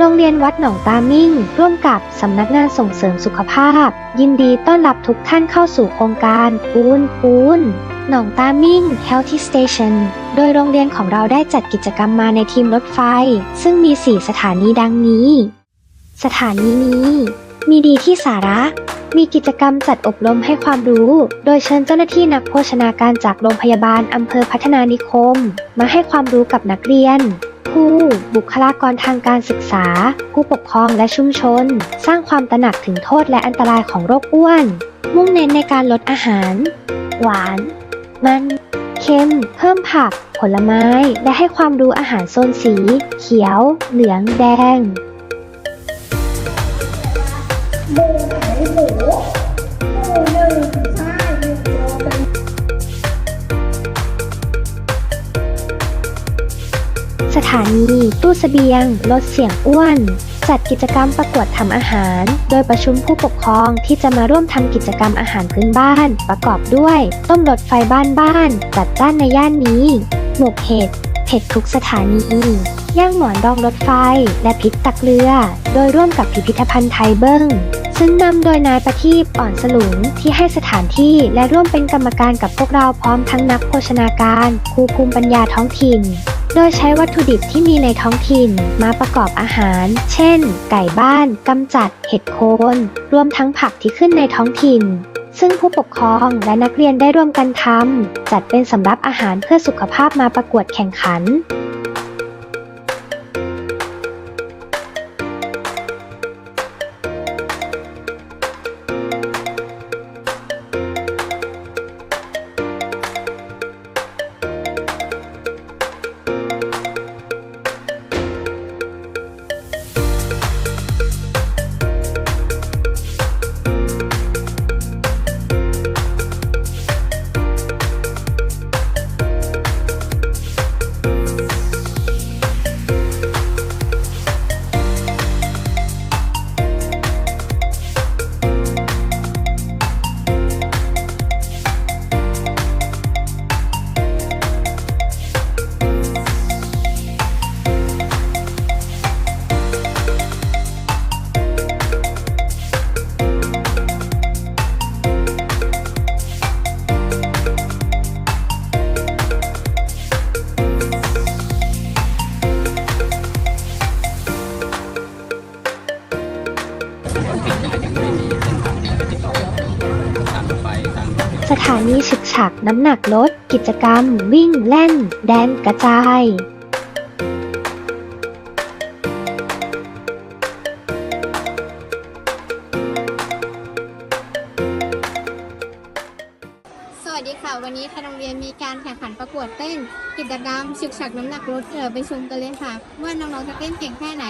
โรงเรียนวัดหนองตามิ่ง ร่วมกับสำนักงานส่งเสริมสุขภาพ ยินดีต้อนรับทุกท่านเข้าสู่โครงการปูนปูนหนองตามิ่ง Healthy Station โดยโรงเรียนของเราได้จัดกิจกรรมมาในทีมรถไฟ ซึ่งมี 4 สถานีดังนี้ สถานีนี้ มีดีที่สาระ มีกิจกรรมจัดอบรมให้ความรู้ โดยเชิญเจ้าหน้าที่นักโภชนาการจากโรงพยาบาลอำเภอพัฒนานิคม มาให้ความรู้กับนักเรียนผู้บุคลากรทางการศึกษา ผู้ปกครองและชุมชน สร้างความตระหนักถึงโทษและอันตรายของโรคอ้วน มุ่งเน้นในการลดอาหาร หวาน มัน เค็ม เพิ่มผัก ผลไม้ และให้ความรู้อาหารโซนสี เขียว เหลือง แดง หมูไหนหมูหมูหนึ่งใช่หนึ่งโลเป็นสถานีตู้เสบียง ลดเสียงอ้วน จัดกิจกรรมประกวดทำอาหาร โดยประชุมผู้ปกครองที่จะมาร่วมทำกิจกรรมอาหารพื้นบ้าน ประกอบด้วย ต้มรถไฟบ้านบ้าน จัดจ้านในย่านนี้ หมกเห็ด เผ็ดทุกสถานีย่างหมอนรองรถไฟ และพริกตักเรือ โดยร่วมกับพิพิธภัณฑ์ไทยเบิ้งซึ่งนำโดยนายประทีปอ่อนสลุงที่ให้สถานที่และร่วมเป็นกรรมการกับพวกเราพร้อมทั้งนักโภชนาการครูภูมิปัญญาท้องถิ่น โดยใช้วัตถุดิบที่มีในท้องถิ่นมาประกอบอาหาร เช่น ไก่บ้านกำจัด เห็ดโคน รวมทั้งผักที่ขึ้นในท้องถิ่น ซึ่งผู้ปกครองและนักเรียนได้ร่วมกันทำจัดเป็นสำรับอาหารเพื่อสุขภาพมาประกวดแข่งขัน สถานีฉึกฉักน้ำหนักลด กิจกรรม วิ่งเล่น แดนกระจายสวัสดีค่ะ วันนี้ทางโรงเรียนมีการแข่งขันประกวดเต้น กิจกรรมฉึกฉักน้ำหนักลดเดี๋ยวไปชมกันเลยค่ะ ว่าน้องๆจะเต้นเก่งแค่ไหน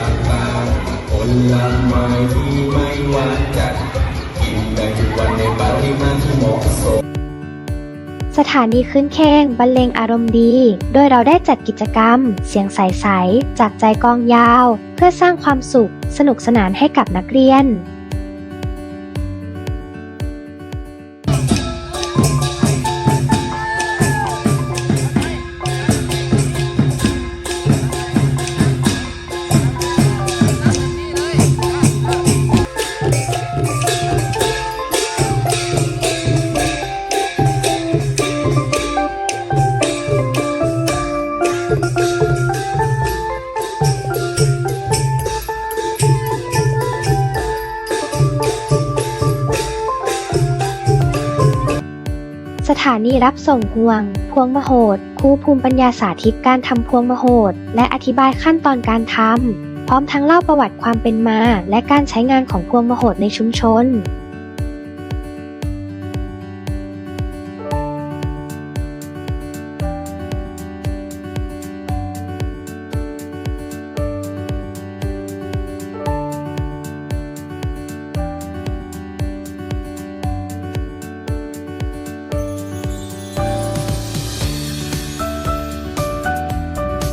พืชต่างๆผลไม้ที่ไม่หวานจัดกินได้ทุกวันในปริมาณที่เหมาะสมสถานีขึ้นเคงบรรเลงอารมณ์ดี โดยเราได้จัดกิจกรรม เสียงใส ๆ จากใจกองยาว เพื่อสร้างความสุข สนุกสนานให้กับนักเรียน สถานีรับส่งห่วง พวงมโหดครูภูมิปัญญาสาธิตการทำพวงมโหดและอธิบายขั้นตอนการทำพร้อมทั้งเล่าประวัติความเป็นมา และการใช้งานของพวงมโหดในชุมชน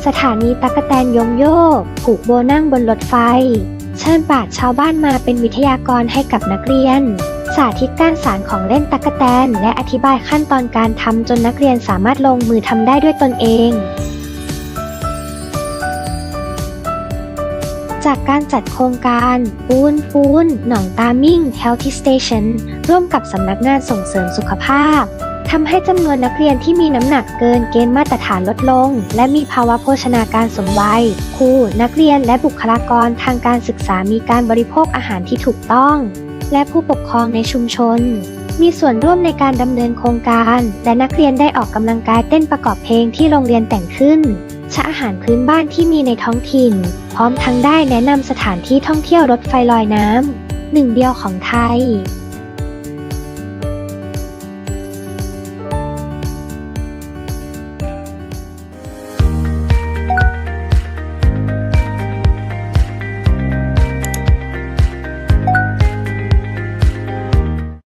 สถานีตั๊กแตนยงโยก ผูกโบนั่งบนรถไฟ เชิญปราชชาวบ้านมาเป็นวิทยากรให้กับนักเรียน สาธิตการสารของเล่นตั๊กแตน และอธิบายขั้นตอนการทำจนนักเรียนสามารถลงมือทำได้ด้วยตนเอง จากการจัดโครงการปูนฟูนหนองตามิ่ง Healthy Station ร่วมกับสำนักงานส่งเสริมสุขภาพ ทำให้จำนวนนักเรียนที่มีน้ำหนักเกินเกณฑ์มาตรฐานลดลง และมีภาวะโภชนาการสมวัย ครูนักเรียนและบุคลากรทางการศึกษามีการบริโภคอาหารที่ถูกต้อง และผู้ปกครองในชุมชน มีส่วนร่วมในการดำเนินโครงการ และนักเรียนได้ออกกำลังกายเต้นประกอบเพลงที่โรงเรียนแต่งขึ้นชะอาหารพื้นบ้านที่มีในท้องถิ่น พร้อมทั้งได้แนะนำสถานที่ท่องเที่ยวรถไฟลอยน้ำหนึ่งเดียวของไทย